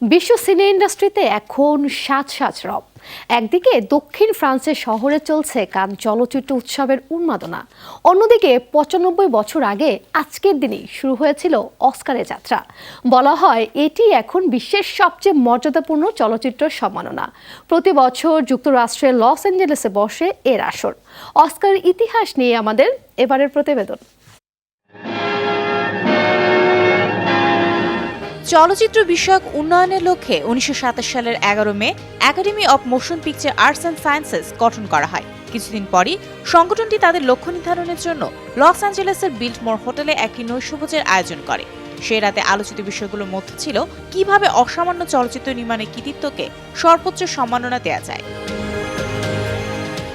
বিশ্ব সিনে ইন্ডাস্ট্রিতে এখন সাজ সাজ রব। একদিকে দক্ষিণ ফ্রান্সের শহরে চলছে কান চলচ্চিত্র উৎসবের উন্মাদনা। অন্যদিকে পঁচানব্বই বছর আগে আজকের দিনেই শুরু হয়েছিল অস্কারের যাত্রা। বলা হয়, এটি এখন বিশ্বের সবচেয়ে মর্যাদাপূর্ণ চলচ্চিত্র সম্মাননা। প্রতি বছর যুক্তরাষ্ট্রের লস অ্যাঞ্জেলেসে বসে এর আসর। অস্কারের ইতিহাস নিয়ে আমাদের এবারের প্রতিবেদন। চলচ্চিত্র বিষয়ক উন্নয়নের লক্ষ্যে উনিশশো সাতাশ সালের এগারো May academy of motion picture arts and sciences গঠন করা হয়। কিছুদিন পরই সংগঠনটি তাদের লক্ষ্য নির্ধারণের জন্য লস অ্যাঞ্জেলেসের বিল্টমোর হোটেলে একটি নৈশভোজের আয়োজন করে। সে রাতে আলোচিত বিষয়গুলোর মধ্যে ছিল কীভাবে অসামান্য চলচ্চিত্র নির্মাণের কৃতিত্বকে সর্বোচ্চ সম্মাননা দেওয়া যায়।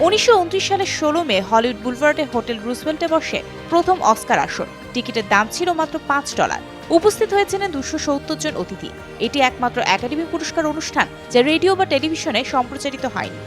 উনিশশো উনত্রিশ সালের ষোলো মে হলিউড বুলভার্ডে হোটেল রুজভেল্টে বসে প্রথম অস্কার আসর। টিকিটের দাম ছিল মাত্র পাঁচ ডলার। উপস্থিত হয়েছিলেন দুশো সত্তর জন অতিথি। এটি একমাত্র একাডেমি পুরস্কার অনুষ্ঠান যা রেডিও বা টেলিভিশনে সম্প্রচারিত হয়নি.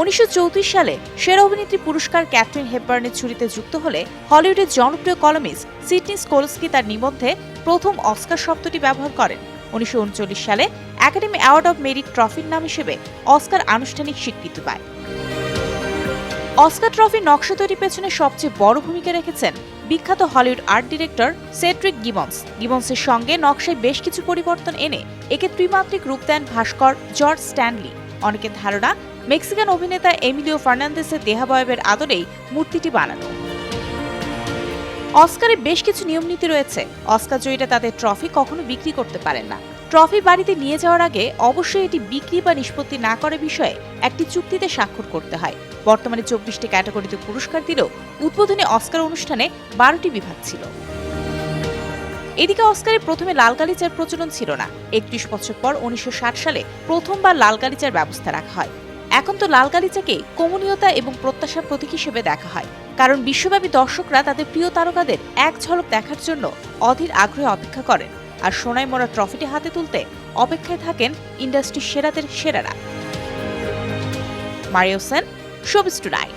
উনিশশো সালে সেরা অভিনেত্রী পুরস্কার ক্যাথরিন হেপবার্নের ছুরিতে যুক্ত হলে হলিউডের জনপ্রিয় কলমিস্ট সিডনি স্কোলস্কি তার নিবন্ধে প্রথম অস্কার শব্দটি ব্যবহার করেন। উনিশশো উনচল্লিশ সালে একাডেমি অ্যাওয়ার্ড অব মেরিট ট্রফির নাম হিসেবে অস্কার আনুষ্ঠানিক স্বীকৃতি পায়। অস্কার ট্রফির নকশা তৈরির পেছনে সবচেয়ে বড় ভূমিকা রেখেছেন বিখ্যাত Hollywood art director Cedric Gibbons. গিবন্সের সঙ্গে নকশায় বেশ কিছু পরিবর্তন এনে একে ত্রিমাত্রিক রূপ দেন ভাস্কর জর্জ স্ট্যানলি। অনেকের ধারণা, মেক্সিকান অভিনেতা এমিলিও ফার্নান্দেসের দেহাবয়বের আদরেই মূর্তিটি বানানো। অস্কারে বেশ কিছু নিয়ম নীতি রয়েছে। অস্কার জয়ীরা তাদের ট্রফি কখনো বিক্রি করতে পারেন না। ট্রফি বাড়িতে নিয়ে যাওয়ার আগে অবশ্যই এটি বিক্রি বা নিষ্পত্তি না করে বিষয়ে একটি চুক্তিতে স্বাক্ষর করতে হয়। বর্তমানে চব্বিশটি ক্যাটাগরিতে পুরস্কার দিলেও উদ্বোধনী অস্কার অনুষ্ঠানে বারোটি বিভাগ ছিল। এদিকে অস্কারে প্রথমে লাল গালিচার প্রচলন ছিল না। একত্রিশ বছর পর উনিশশো ষাট সালে প্রথমবার লাল গালিচার ব্যবস্থা রাখা হয়। এখন তো লাল গালিচাকে কমনীয়তা এবং প্রত্যাশার প্রতীক হিসেবে দেখা হয়। কারণ বিশ্বব্যাপী দর্শকরা তাদের প্রিয় তারকাদের এক ঝলক দেখার জন্য অধীর আগ্রহে অপেক্ষা করেন। আর সোনায় মরা ট্রফিটি হাতে তুলতে অপেক্ষায় থাকেন ইন্ডাস্ট্রির সেরাদের সেরারা। Mario Sen showbiz tonight